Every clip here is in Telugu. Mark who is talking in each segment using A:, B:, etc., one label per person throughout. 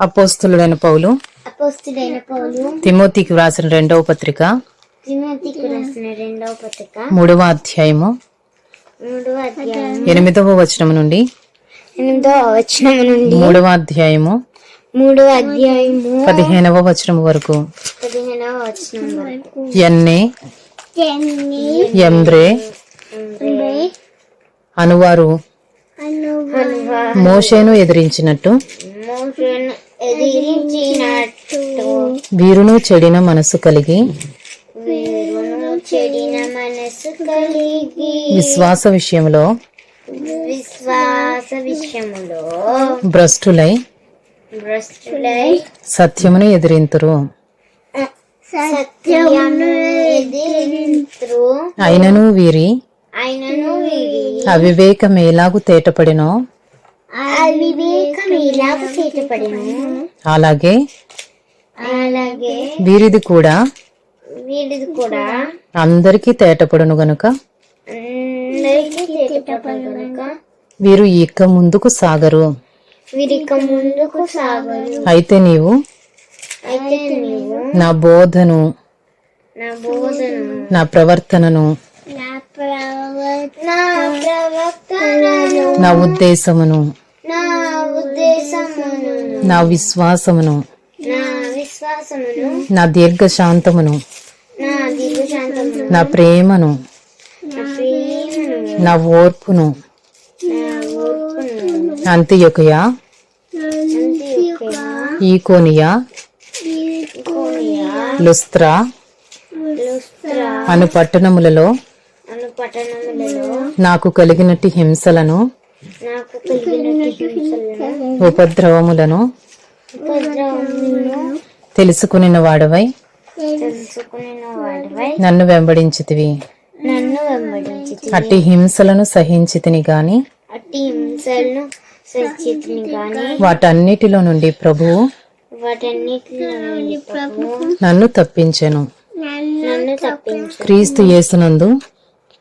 A: అపోస్తులుడైన పౌలు తిమోతికి వ్రాసిన రెండవ పత్రిక మూడవ అధ్యాయము ఎనిమిదవ వచనం నుండి
B: ఎనిమిదవ వచనం నుండి
A: మూడవ అధ్యాయము
B: మూడవ అధ్యాయము
A: పదిహేనవ వచనం వరకు. ఎన్నే ఎంబ్రే అనువారు మోషను ఎదిరించినట్టు వీరును చెడిన మనసు కలిగి
B: వీరును చెడిన మనసు కలిగి.
A: విశ్వాస విషయంలో
B: విశ్వాస విషయములో
A: భ్రష్టులై
B: భ్రష్టులై
A: సత్యమును ఎదిరింతురు.
B: సత్యమును ఎదిరింతురు.
A: అయినను వీరి
B: ఆయనను వీడి
A: అవివేకమేలాగు తేటపడినో అలాగే
B: అలాగే
A: వీరిది కూడా
B: వీడిది కూడా
A: అందరికీ తేటపడును గనుక. వీరు ఇక ముందుకు సాగరు.
B: వీరిక ముందుకు సాగరు.
A: అయితే నీవు
B: అయితే నీవు
A: నా బోధను
B: నా బోధను
A: నా ప్రవర్తనను
B: నా ప్రవర్తన నా ప్రవర్తనను
A: నా ఉద్దేశమును
B: నా
A: విశ్వాసమును.
B: నా
A: దీర్ఘశాంతమును.
B: నా
A: ప్రేమను.
B: నా
A: ఓర్పును. అంత్యొకయ. ఈకోనియా.
B: కోనియా
A: లుస్త్రా. అను పట్టణములలో. నాకు కలిగినట్టి హింసలను. ఉపద్రవములను
B: ఉపద్రవములను
A: తెలుసుకునిన వాడవై
B: తెలుసుకున్న వాడివై
A: నన్ను వెంబడించితివి. అట్టి హింసలను సహించితిని గాని వాటన్నిటిలో నుండి ప్రభువు
B: వాటన్నిటిలో నుండి ప్రభు
A: నన్ను తప్పించెను. క్రీస్తు యేసునందు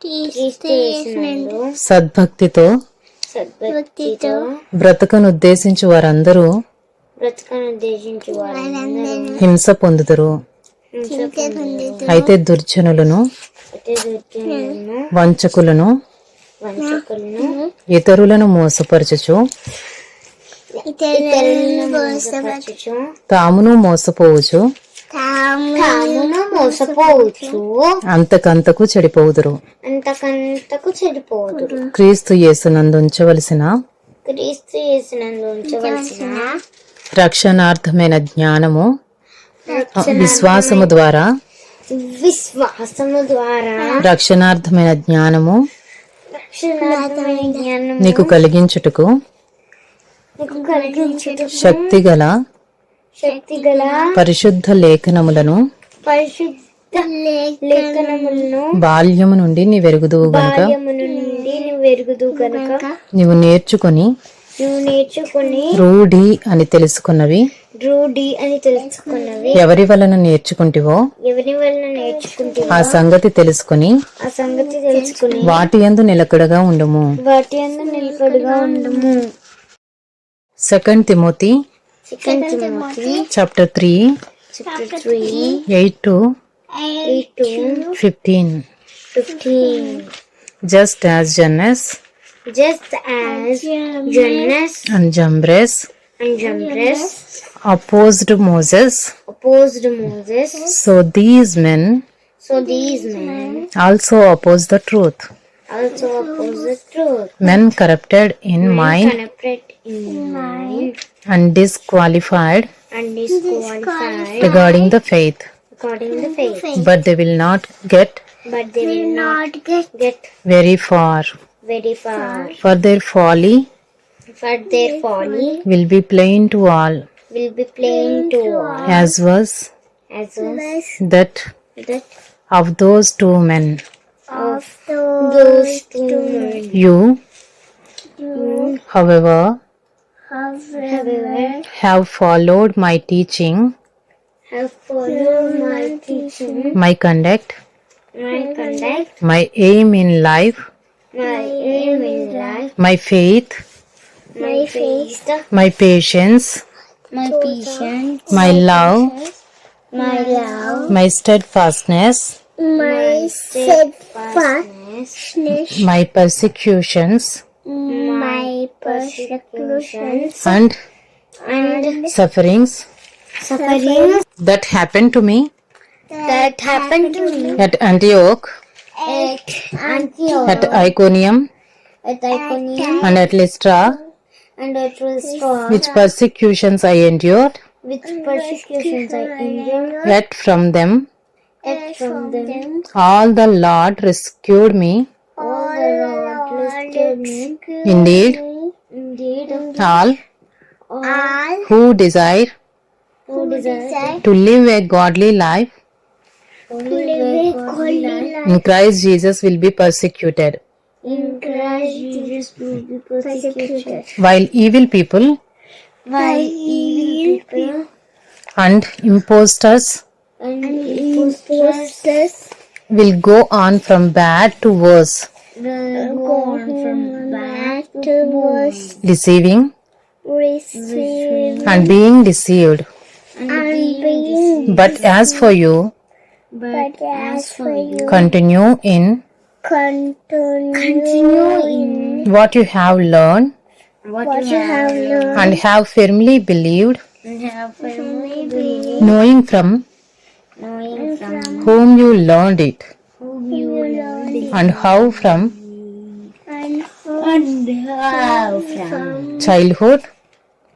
B: క్రీస్తు యేసునందు
A: సద్భక్తితో వారందరూ
B: బ్రతకను ఉద్దేశించు వారందరూ
A: హింస పొందుదురు
B: హింస పొందుతారు.
A: అయితే దుర్జనులను వంచకులను
B: వంచకులను
A: ఇతరులను మోసపరచుచు
B: ఇతరులను మోసపరచుచు
A: తామును మోసపోవచ్చు
B: తామును మోసపోవచ్చు
A: అంతకంతకు చెడిపోవుదురు.
B: అంతకంతకు చెడిపోదురు
A: క్రీస్తు యేసునందు ఉంచవలసిన
B: క్రీస్తు యేసునందు ఉంచవలసిన
A: రక్షణార్థమైన జ్ఞానము విశ్వాసము ద్వారా
B: విశ్వాసము ద్వారా
A: రక్షణార్థమైన జ్ఞానము నీకు కలిగించుటకు శక్తి గల పరిశుద్ధ లేఖనములను
B: పరిశుద్ధ లేఖనములను
A: బాల్యము నుండి నీ వెరుగుదువు గనుక
B: నుండి
A: నీవు నేర్చుకొని
B: నువ్వు నేర్చుకుని
A: రూఢి అని తెలుసుకున్నవి.
B: రూఢి అని తెలుసుకున్నవి.
A: ఎవరి వలన నేర్చుకుంటివో
B: ఎవరి వలన నేర్చుకుంటే
A: ఆ సంగతి తెలుసుకొని
B: ఆ సంగతి తెలుసుకుని
A: వాటి యందు నిలకడగా ఉండుము.
B: వాటి అందు నిలకడగా ఉండము.
A: Second Timothy Chapter
B: 3 chapter
A: 3 8
B: to 8
A: 15
B: 15
A: just as Janus
B: just as Janus
A: and Jambres
B: and Jambres
A: opposed Moses.
B: opposed Moses.
A: So these men
B: so these men
A: also oppose the truth
B: also oppose the truth
A: men corrupted in mind
B: corrupted in mind
A: and disqualified
B: and disqualified
A: regarding the faith.
B: according to the faith.
A: But they will not get
B: but they will not get, get
A: very far.
B: very far.
A: For their folly
B: for their folly
A: will be plain to all
B: will be plain to all.
A: as was
B: as was
A: that
B: that
A: of those two men
B: of those two men
A: you however
B: however
A: have followed my teaching.
B: Have followed my teaching.
A: my conduct.
B: My conduct.
A: My aim in life.
B: My aim in life.
A: my faith.
B: My faith.
A: my patience.
B: My patience,
A: my love,
B: my love,
A: my steadfastness,
B: my steadfastness,
A: my persecutions.
B: My persecutions,
A: and
B: and
A: sufferings.
B: sufferings.
A: That happened to me.
B: That happened to me.
A: At Antioch,
B: at Antioch,
A: at Iconium,
B: at Iconium,
A: and at Lystra,
B: and at Lystra,
A: which persecutions I endured,
B: which persecutions I endured,
A: yet from them
B: yet from them.
A: all the Lord rescued me.
B: all the Lord rescued me.
A: Indeed,
B: Indeed,
A: all.
B: All.
A: Who desire
B: who desire
A: to live a godly life?
B: to live a godly life.
A: in Christ Jesus will be persecuted,
B: in Christ Jesus will be persecuted.
A: while evil people
B: By evil people
A: and impostors
B: and impostors
A: will go on from bad to worse,
B: will go on from bad to worse,
A: deceiving
B: receiving
A: and being deceived.
B: and being.
A: But as for you,
B: But as for you,
A: continue in
B: continue in
A: what you have learned
B: what you have learned
A: and have firmly believed,
B: and have firmly believed,
A: knowing from
B: knowing from
A: whom you learned it,
B: whom you learned it,
A: and how from?
B: And how from?
A: childhood?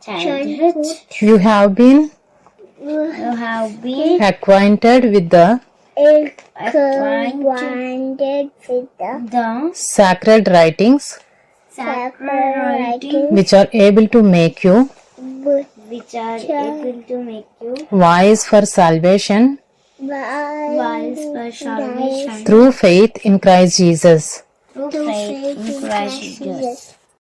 B: Childhood.
A: You have been?
B: You have been
A: acquainted with the
B: acquainted with the
A: sacred writings?
B: Sacred writing
A: which are able to make you?
B: Which are able to make you?
A: Wise for salvation
B: wise for salvation
A: through faith in Christ Jesus.
B: through faith in Christ Jesus.